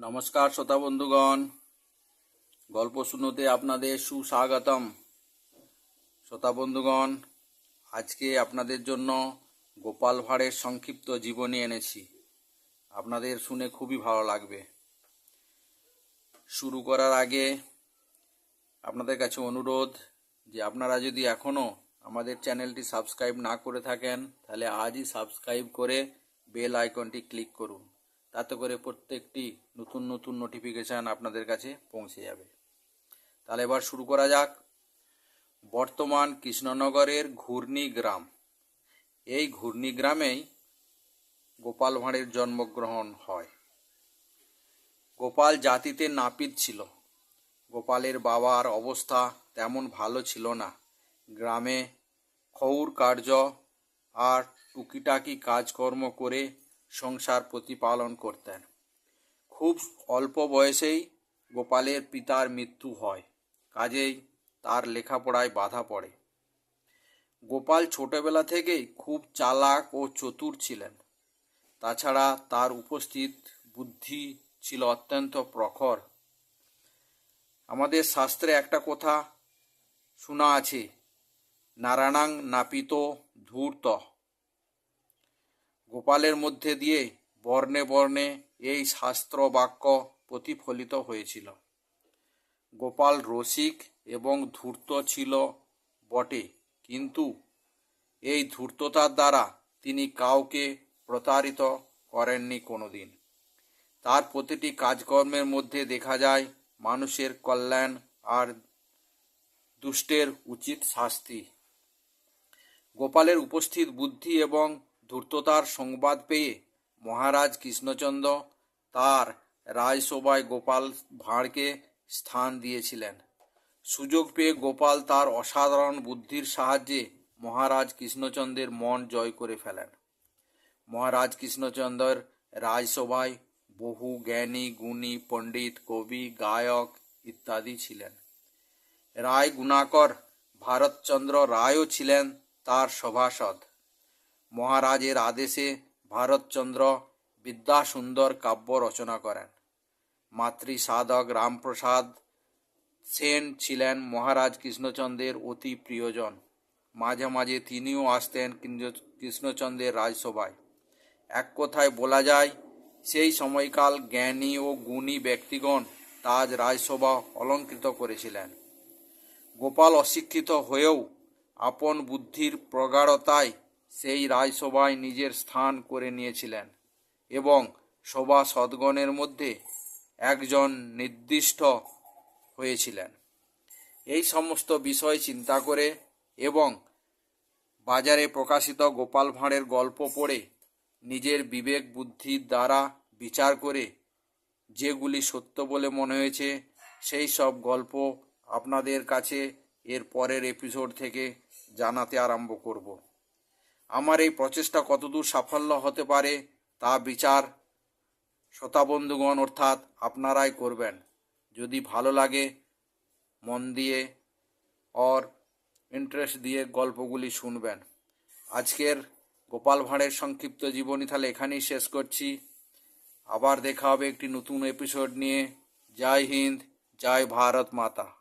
নমস্কার শ্রোতা বন্ধুগণ। গল্প শুনোতে আপনাদের সুস্বাগতম। শ্রোতা বন্ধুগণ, আজকে আপনাদের জন্য গোপাল ভাঁড়ের সংক্ষিপ্ত জীবনী এনেছি। আপনাদের শুনে খুবই ভালো লাগবে। শুরু করার আগে আপনাদের কাছে অনুরোধ যে আপনারা যদি এখনও আমাদের চ্যানেলটি সাবস্ক্রাইব না করে থাকেন, তাহলে আজই সাবস্ক্রাইব করে বেল আইকনটি ক্লিক করুন। তাতে করে প্রত্যেকটি নতুন নতুন নোটিফিকেশান আপনাদের কাছে পৌঁছে যাবে। তাহলে এবার শুরু করা যাক। বর্তমান কৃষ্ণনগরের ঘূর্ণি গ্রাম। এই ঘূর্ণি গ্রামেই গোপাল ভাঁড়ের জন্মগ্রহণ হয়। গোপাল জাতিতে নাপিত ছিল। গোপালের বাবার অবস্থা তেমন ভালো ছিল না। গ্রামে খৌর কার্য আর টুকিটাকি কাজকর্ম করে সংসার প্রতিপালন করতেন। খুব অল্প বয়সেই গোপালের পিতার মৃত্যু হয়, কাজেই তার লেখাপড়ায় বাধা পড়ে। গোপাল ছোটবেলা থেকেই খুব চালাক ও চতুর ছিলেন। তাছাড়া তার উপস্থিত বুদ্ধি ছিল অত্যন্ত প্রখর। আমাদের শাস্ত্রে একটা কথা শোনা আছে, নারায়ণাং নাপিত ধূর্ত। গোপালের মধ্যে দিয়ে বর্ণে বর্ণে এই শাস্ত্র বাক্য প্রতিফলিত হয়েছিল। গোপাল রসিক এবং ধূর্ত ছিল বটে, কিন্তু এই ধূর্ততার দ্বারা তিনি কাউকে প্রতারিত করেননি কোনোদিন। তার প্রতিটি কাজকর্মের মধ্যে দেখা যায় মানুষের কল্যাণ আর দুষ্টের উচিত শাস্তি। গোপালের উপস্থিত বুদ্ধি এবং ধূর্ততার সংবাদ পেয়ে মহারাজ কৃষ্ণচন্দ্র তার রাজসভায় গোপাল ভাঁড়কে স্থান দিয়েছিলেন। সুযোগ পেয়ে গোপাল তার অসাধারণ বুদ্ধির সাহায্যে মহারাজ কৃষ্ণচন্দ্রের মন জয় করে ফেলেন। মহারাজ কৃষ্ণচন্দ্রের রাজসভায় বহু জ্ঞানী, গুণী, পণ্ডিত, কবি, গায়ক ইত্যাদি ছিলেন। রায় গুণাকর ভারতচন্দ্র রায়ও ছিলেন তার সভাসদ। মহারাজের আদেশে ভারতচন্দ্র বিদ্যাসুন্দর কাব্য রচনা করেন। মাতৃ সাধক রামপ্রসাদ সেন ছিলেন মহারাজ কৃষ্ণচন্দ্রের অতি প্রিয়জন। মাঝে মাঝে তিনিও আসতেন কৃষ্ণ- কৃষ্ণচন্দ্রের রাজসভায়। এক কথায় বলা যায়, সেই সময়কাল জ্ঞানী ও গুণী ব্যক্তিগণ তাজ রাজসভা অলঙ্কৃত করেছিলেন। গোপাল অশিক্ষিত হয়েও আপন বুদ্ধির প্রগাঢ়তায় সেই রাজসভায় নিজের স্থান করে নিয়েছিলেন এবং সভা সদ্গণের মধ্যে একজন নির্দিষ্ট হয়েছিলেন। এই সমস্ত বিষয় চিন্তা করে এবং বাজারে প্রকাশিত গোপাল ভাঁড়ের গল্প পড়ে নিজের বিবেক বুদ্ধির দ্বারা বিচার করে যেগুলি সত্য বলে মনে হয়েছে, সেই সব গল্প আপনাদের কাছে এর পরের এপিসোড থেকে জানাতে আরম্ভ করব। আমার এই প্রচেষ্টা কতদূর সাফল্য হতে পারে তা বিচার শ্রোতাবন্ধুগণ অর্থাৎ আপনারাই করবেন। যদি ভালো লাগে, মন দিয়ে অর ইন্টারেস্ট দিয়ে গল্পগুলি শুনবেন। আজকের গোপাল ভাঁড়ের সংক্ষিপ্ত জীবনী তাহলে এখানেই শেষ করছি। আবার দেখা হবে একটি নতুন এপিসোড নিয়ে। জয় হিন্দ, জয় ভারত মাতা।